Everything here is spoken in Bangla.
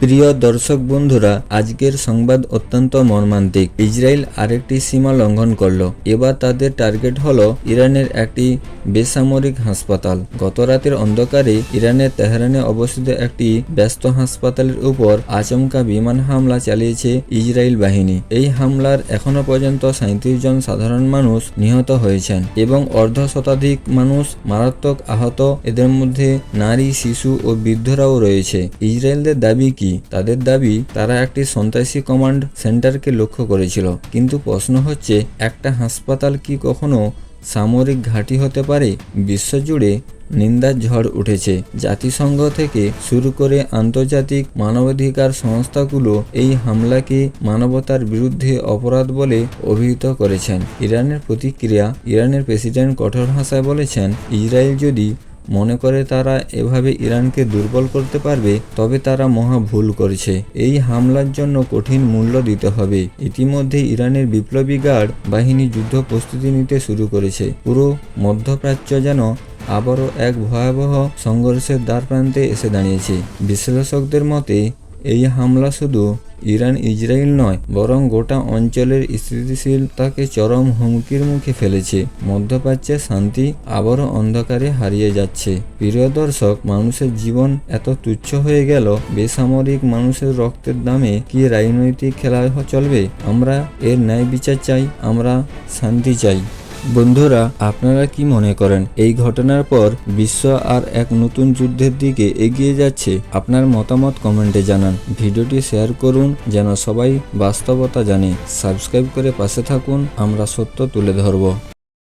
প্রিয় দর্শক বন্ধুরা, আজকের সংবাদ অত্যন্ত মর্মান্তিক। ইসরায়েল আরেকটি সীমা লঙ্ঘন করল। এবার তাদের টার্গেট হল ইরানের একটি বেসামরিক হাসপাতাল। গত রাতের অন্ধকারে ইরানের তেহরানে অবস্থিত একটি ব্যস্ত হাসপাতালের উপর আচমকা বিমান হামলা চালিয়েছে ইসরায়েল বাহিনী। এই হামলার এখনও পর্যন্ত সাঁত্রিশ জন সাধারণ মানুষ নিহত হয়েছেন এবং অর্ধ শতাধিক মানুষ মারাত্মক আহত। এদের মধ্যে নারী, শিশু ও বৃদ্ধরাও রয়েছে। ইসরায়েলদের দাবি কি? তাদের দাবি, তারা একটি সন্ত্রাসী কমান্ড সেন্টারকে লক্ষ্য করেছিল। কিন্তু প্রশ্ন হচ্ছে, একটা হাসপাতাল কি কখনো সামরিক ঘাঁটি হতে পারে? বিশ্বজুড়ে নিন্দার ঝড় উঠেছে। জাতিসংঘ থেকে শুরু করে আন্তর্জাতিক মানবাধিকার সংস্থাগুলো এই হামলাকে মানবতার বিরুদ্ধে অপরাধ বলে অভিহিত করেছেন। ইরানের প্রতিক্রিয়া, ইরানের প্রেসিডেন্ট কঠোর ভাষায় বলেছেন, ইসরায়েল যদি মনে করে তারা এভাবে ইরানকে দুর্বল করতে পারবে, তবে তারা মহা ভুল করেছে। এই হামলার জন্য কঠিন মূল্য দিতে হবে। ইতিমধ্যে ইরানের বিপ্লবী গার্ড বাহিনী যুদ্ধ প্রস্তুতি নিতে শুরু করেছে। পুরো মধ্যপ্রাচ্য যেন আবারও এক ভয়াবহ সংঘর্ষের দ্বার প্রান্তে এসে দাঁড়িয়েছে। বিশ্লেষকদের মতে, এই হামলা শুধু ইরান ইসরায়েল নয়, বরং গোটা অঞ্চলের স্থিতিশীলতাকে চরম হুমকির মুখে ফেলেছে। মধ্যপ্রাচ্যে শান্তি আবারও অন্ধকারে হারিয়ে যাচ্ছে। প্রিয় দর্শক মানুষের জীবন এত তুচ্ছ হয়ে গেল, বেসামরিক মানুষের রক্তের দামে কি রাজনৈতিক খেলা চলবে? আমরা এর ন্যায় বিচার চাই, আমরা শান্তি চাই। বন্ধুরা, আপনারা কি মনে করেন, এই ঘটনার পর বিশ্ব আর এক নতুন যুদ্ধের দিকে এগিয়ে যাচ্ছে? আপনার মতামত কমেন্টে জানান। ভিডিওটি শেয়ার করুন, যেন সবাই বাস্তবতা জানে। সাবস্ক্রাইব করে পাশে থাকুন, আমরা সত্য তুলে ধরব।